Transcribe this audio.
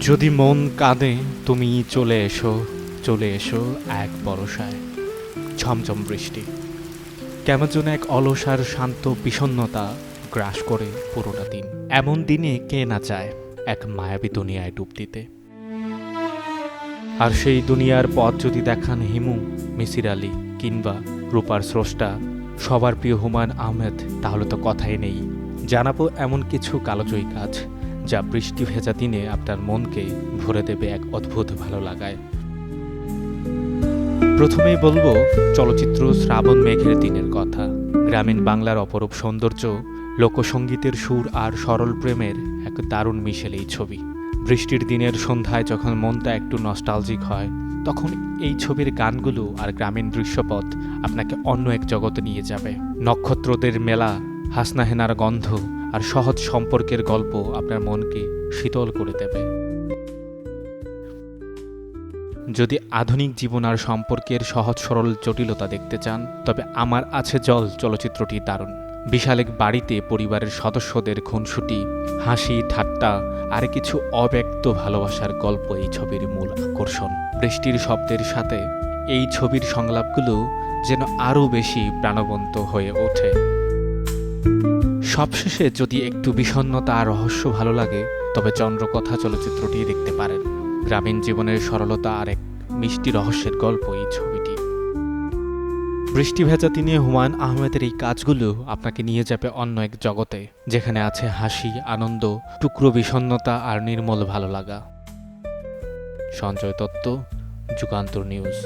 যদি মন কাঁদে তুমি চলে এসো চলে এসো এক বরসায়। ঝমঝম বৃষ্টি। কেমন যেন এক অলসার শান্ত বিষণ্ণতা গ্রাস করে পুরোটা দিন। এমন দিনে কে না চায় এক মায়াবী দুনিয়ায় ডুব দিতে। আর সেই দুনিয়ার পথ যদি দেখান হিমু, মিসির আলী কিংবা রূপার স্রষ্টা সবার প্রিয় হুমায়ুন আহমেদ, তাহলে তো কথাই নেই। জানাব এমন কিছু কালোজয়ী কাজ, যা বৃষ্টি ভেজা দিনে আপনার মনকে ভরে দেবে এক অদ্ভুত ভালো লাগায়। প্রথমেই বলব, চলচ্চিত্র শ্রাবণ মেঘের দিনের কথা। গ্রামীণ বাংলার অপরূপ সৌন্দর্য, লোকসঙ্গীতের সুর আর সরল প্রেমের এক দারুণ মিশেল এই ছবি। বৃষ্টির দিনের সন্ধ্যায় যখন মনটা একটু নস্টালজিক হয়, তখন এই ছবির গানগুলো আর গ্রামীণ দৃশ্যপথ আপনাকে অন্য এক জগতে নিয়ে যাবে। নক্ষত্রদের মেলা, হাসনাহেনার গন্ধ আর সহজ সম্পর্কের গল্প আপনার মনকে শীতল করে দেবে। যদি আধুনিক জীবন আর সম্পর্কের সহজ সরল জটিলতা দেখতে চান, তবে আমার আছে জল চলচ্চিত্রটি দারুণ। বিশাল এক বাড়িতে পরিবারের সদস্যদের খুনসুটি, হাসি, ঠাট্টা, আর কিছু অব্যক্ত ভালোবাসার গল্প এই ছবির মূল আকর্ষণ। বৃষ্টির শব্দের সাথে এই ছবির সংলাপগুলো যেন আরও বেশি প্রাণবন্ত হয়ে ওঠে। সবশেষে যদি একটু বিষণ্ণতা আর রহস্য ভালো লাগে, তবে চন্দ্রকথা চলচ্চিত্রটি দেখতে পারেন। গ্রামীণ জীবনের সরলতা আর এক মিষ্টি রহস্যের গল্প এই ছবিটি। বৃষ্টি ভেজা তিনি হুমায়ুন আহমেদের এই কাজগুলো আপনাকে নিয়ে যাবে অন্য এক জগতে, যেখানে আছে হাসি, আনন্দ, টুকরো বিষণ্নতা আর নির্মল ভালো লাগা। সঞ্জয় দত্ত, যুগান্তর নিউজ।